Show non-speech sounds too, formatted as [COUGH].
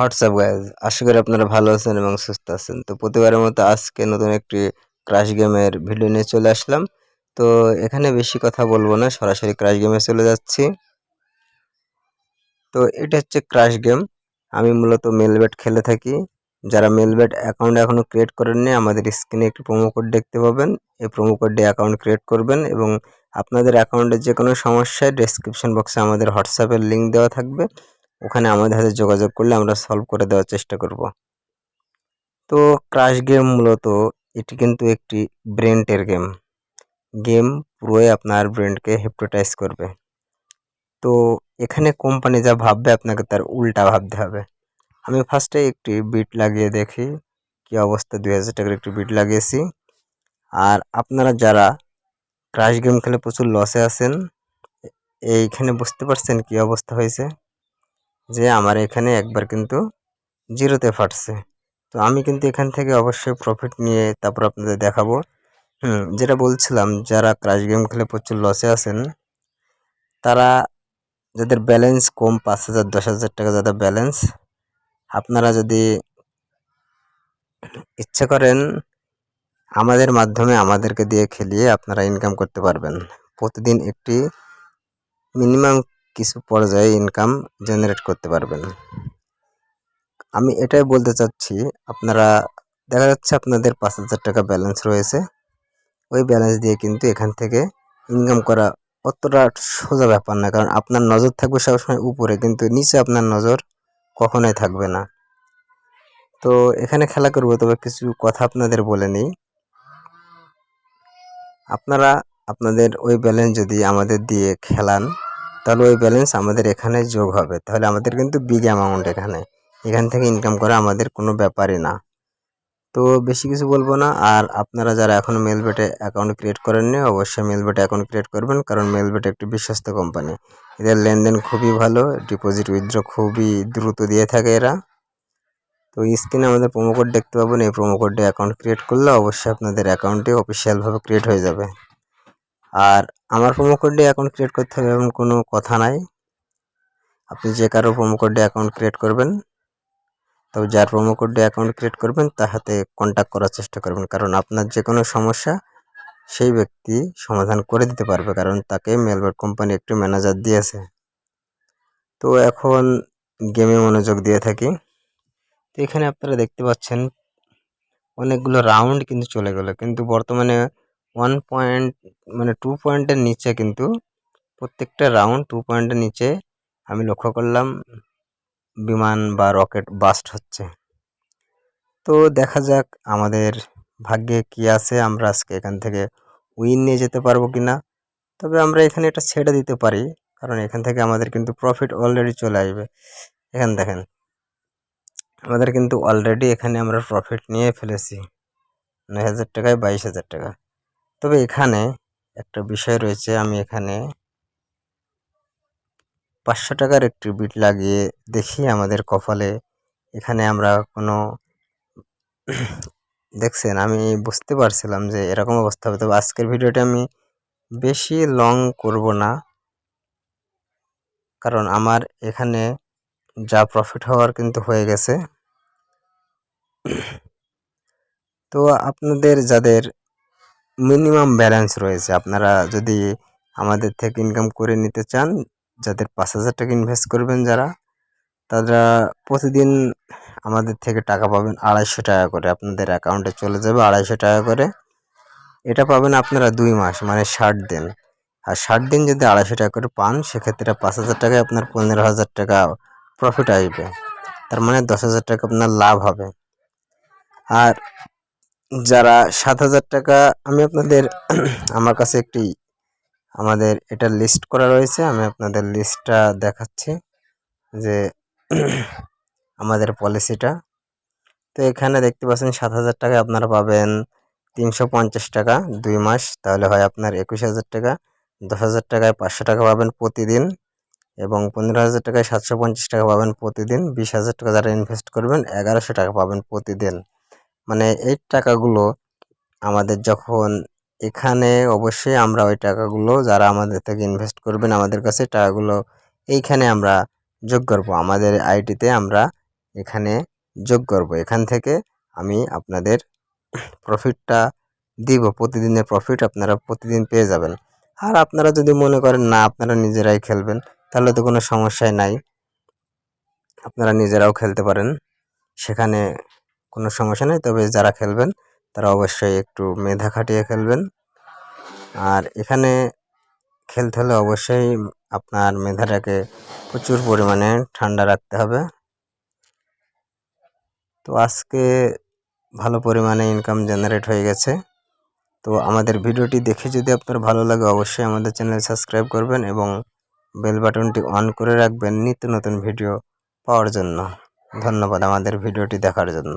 WhatsApp guys আশা করি আপনারা ভালো আছেন এবং সুস্থ আছেন। তো প্রতিবারের মতো আজকে নতুন একটি ক্রাশ গেমের ভিডিও নিয়ে চলে আসলাম। তো এখানে বেশি কথা বলব না, সরাসরি ক্রাশ গেমে চলে যাচ্ছি। তো এটা হচ্ছে ক্রাশ গেম আমি মূলত মেলবেট খেলে থাকি। যারা মেলবেট অ্যাকাউন্ট এখনও ক্রিয়েট করেননি, আমাদের স্ক্রিনে একটি প্রোমো কোড দেখতে পাবেন। এই প্রোমো কোড অ্যাকাউন্ট ক্রিয়েট করবেন এবং আপনাদের অ্যাকাউন্টের যে কোনো সমস্যায় ডেসক্রিপশন বক্সে আমাদের হোয়াটসঅ্যাপের লিঙ্ক দেওয়া থাকবে। ওখানে আমাদের হাতে যোগাযোগ করলে আমরা সলভ করে দেওয়ার চেষ্টা করব। তো ক্রাশ গেম মূলত এটি কিন্তু একটি ব্রেন্টের গেম গেম পুরোই আপনার ব্রেনকে হিপটোটাইজ করবে। তো এখানে কোম্পানি যা ভাববে আপনাকে তার উল্টা ভাবতে হবে। আমি ফার্স্টে একটি বিট লাগিয়ে দেখি, কি অবস্থা, দুই হাজার টাকার একটি বিট লাগিয়েছি। আর আপনারা যারা ক্রাশ গেম খেলে প্রচুর লসে আছেন এইখানে বুঝতে পারছেন কি অবস্থা হয়েছে। যে আমার এখানে একবার কিন্তু জিরোতে ফাটছে। তো আমি কিন্তু এখান থেকে অবশ্যই প্রফিট নিয়ে তারপর আপনাদের দেখাবো। হুম, যেটা বলছিলাম, যারা ক্রাশ গেম খেলে প্রচুর লসে আছেন, তারা যাদের ব্যালেন্স কম, পাঁচ হাজার, দশ হাজার টাকা যাদের ব্যালেন্স আপনারা যদি ইচ্ছে করেন, আমাদের মাধ্যমে আমাদেরকে দিয়ে খেলিয়ে আপনারা ইনকাম করতে পারবেন। প্রতিদিন একটি মিনিমাম কিছু পর্যায়ে ইনকাম জেনারেট করতে পারবেন। আমি এটাই বলতে চাচ্ছি, আপনারা, দেখা যাচ্ছে আপনাদের পাঁচ হাজার টাকা ব্যালেন্স রয়েছে। ওই ব্যালেন্স দিয়ে কিন্তু এখান থেকে ইনকাম করা অতটা সোজা ব্যাপার না, কারণ আপনার নজর থাকবে সবসময় উপরে, কিন্তু নিচে আপনার নজর কখনোই থাকবে না। তো এখানে খেলা করব, তবে কিছু কথা আপনাদের বলে নিই। আপনারা, আপনাদের ওই ব্যালেন্স যদি আমাদের দিয়ে খেলান তাহলে ওই ব্যালেন্স আমাদের এখানে যোগ হবে। তাহলে আমাদের কিন্তু বিগ অ্যামাউন্ট এখানে। এখান থেকে ইনকাম করা আমাদের কোনো ব্যাপারই না। তো বেশি কিছু বলব না। আর আপনারা যারা এখনও মেলবেটে অ্যাকাউন্ট ক্রিয়েট করেননি, অবশ্যই মেলবেটে অ্যাকাউন্ট ক্রিয়েট করবেন। কারণ মেলবেট একটি বিশ্বস্ত কোম্পানি এদের লেনদেন খুবই ভালো। ডিপোজিট উইথড্র খুবই দ্রুত দিয়ে থাকে এরা। তো স্ক্রিনে আমাদের প্রোমো কোড দেখতে পাবেন। এই প্রোমো কোডে অ্যাকাউন্ট ক্রিয়েট করলে অবশ্যই আপনাদের অ্যাকাউন্টটি অফিসিয়ালভাবে ক্রিয়েট হয়ে যাবে। আর আমার প্রোমো কোড অ্যাকাউন্ট ক্রিয়েট করতে হবে এমন কোনো কথা নাই। আপনি যে কারও প্রোমো কোড অ্যাকাউন্ট ক্রিয়েট করবেন, তবে যার প্রোমো কোড অ্যাকাউন্ট ক্রিয়েট করবেন, তার হাতে কন্ট্যাক্ট করার চেষ্টা করবেন। কারণ আপনার যে কোনো সমস্যা, সেই ব্যক্তি সমাধান করে দিতে পারবে, কারণ তাকে মেলবার কোম্পানি একটি ম্যানেজার দিয়েছে। তো এখন গেমে মনোযোগ দিয়ে থাকি। তো এখানে আপনারা দেখতে পাচ্ছেন, অনেকগুলো রাউন্ড কিন্তু চলে গেল। কিন্তু বর্তমানে ওয়ান পয়েন্ট মানে টু পয়েন্টের নিচে কিন্তু প্রত্যেকটা রাউন্ড টু পয়েন্টের নিচে আমি লক্ষ্য করলাম বিমান বা রকেট বাস্ট হচ্ছে। তো দেখা যাক আমাদের ভাগ্যে কি আছে, আমরা আজকে এখান থেকে উইন নিয়ে যেতে পারব কি না তবে আমরা এখানে এটা ছেড়ে দিতে পারি, কারণ এখান থেকে আমাদের কিন্তু প্রফিট অলরেডি চলে আসবে। এখান দেখেন, আমাদের কিন্তু অলরেডি এখানে আমরা প্রফিট নিয়ে ফেলেছি। নয় হাজার টাকায় বাইশ হাজার টাকা। তবে এখানে একটা বিষয় রয়েছে, আমি এখানে পাঁচশো টাকার একটি বিট লাগিয়ে দেখি আমাদের কপালে। এখানে আমরা কোনো [CLEARS THROAT] দেখছেন, আমি বুঝতে পারছিলাম যে এরকম অবস্থা হবে। তবে আজকের ভিডিওটা আমি বেশি লং করব না, কারণ আমার এখানে যা প্রফিট হওয়ার কিন্তু হয়ে গেছে। [CLEARS THROAT] তো আপনাদের, যাদের মিনিমাম ব্যালেন্স রয়েছে। আপনারা যদি আমাদের থেকে ইনকাম করে নিতে চান, যাদের পাঁচ হাজার টাকা ইনভেস্ট করবেন যারা, তারা প্রতিদিন আমাদের থেকে টাকা পাবেন আড়াইশো টাকা করে। আপনাদের অ্যাকাউন্টে চলে যাবে আড়াইশো টাকা করে। এটা পাবেন আপনারা দুই মাস মানে ষাট দিন। আর ষাট দিন যদি আড়াইশো টাকা করে পান, সেক্ষেত্রে পাঁচ হাজার টাকায় আপনার পনেরো হাজার টাকা প্রফিট আসবে। তার মানে দশ হাজার টাকা আপনার লাভ হবে। আর যারা সাত হাজার টাকা, আমি আপনাদের [CLEARS THROAT] আমার কাছে একটি, আমাদের এটা লিস্ট করা রয়েছে, আমি আপনাদের লিস্টটা দেখাচ্ছি যে [CLEARS THROAT] আমাদের পলিসিটা তো এখানে দেখতে পাচ্ছেন সাত হাজার টাকায় আপনারা পাবেন তিনশো পঞ্চাশ টাকা দুই মাস, তাহলে হয় আপনার একুশ হাজার টাকা। দশ হাজার টাকায় পাঁচশো টাকা পাবেন প্রতিদিন এবং পনেরো হাজার টাকায় সাতশো পঞ্চাশ টাকা পাবেন প্রতিদিন। বিশ হাজার টাকা যারা ইনভেস্ট করবেন, এগারোশো টাকা পাবেন প্রতিদিন। মানে এই টাকাগুলো আমাদের যখন এখানে অবশ্যই আমরা ওই টাকাগুলো যারা আমাদের থেকে ইনভেস্ট করবেন আমাদের কাছে টাকাগুলো এইখানে আমরা যোগ করব। আমাদের আইটিতে আমরা এখানে যোগ করব। এখান থেকে আমি আপনাদের প্রফিটটা দিব। প্রতিদিনের প্রফিট আপনারা প্রতিদিন পেয়ে যাবেন। আর আপনারা যদি মনে করেন, না, আপনারা নিজেরাই খেলবেন, তাহলে তো কোনো সমস্যাই নাই। আপনারা নিজেরাও খেলতে পারেন। সেখানে কোনো সমস্যা নেই। তবে যারা খেলবেন, তারা অবশ্যই একটু মেধা খাটিয়ে খেলবেন। আর এখানে খেলতে হলে অবশ্যই আপনার মেধাটাকে প্রচুর পরিমাণে ঠান্ডা রাখতে হবে। তো আজকে ভালো পরিমাণে ইনকাম জেনারেট হয়ে গেছে। তো আমাদের ভিডিওটি দেখে যদি আপনার ভালো লাগে, অবশ্যই আমাদের চ্যানেল সাবস্ক্রাইব করবেন এবং বেল বাটনটি অন করে রাখবেন নিত্য নতুন ভিডিও পাওয়ার জন্য। ধন্যবাদ আমাদের ভিডিওটি দেখার জন্য।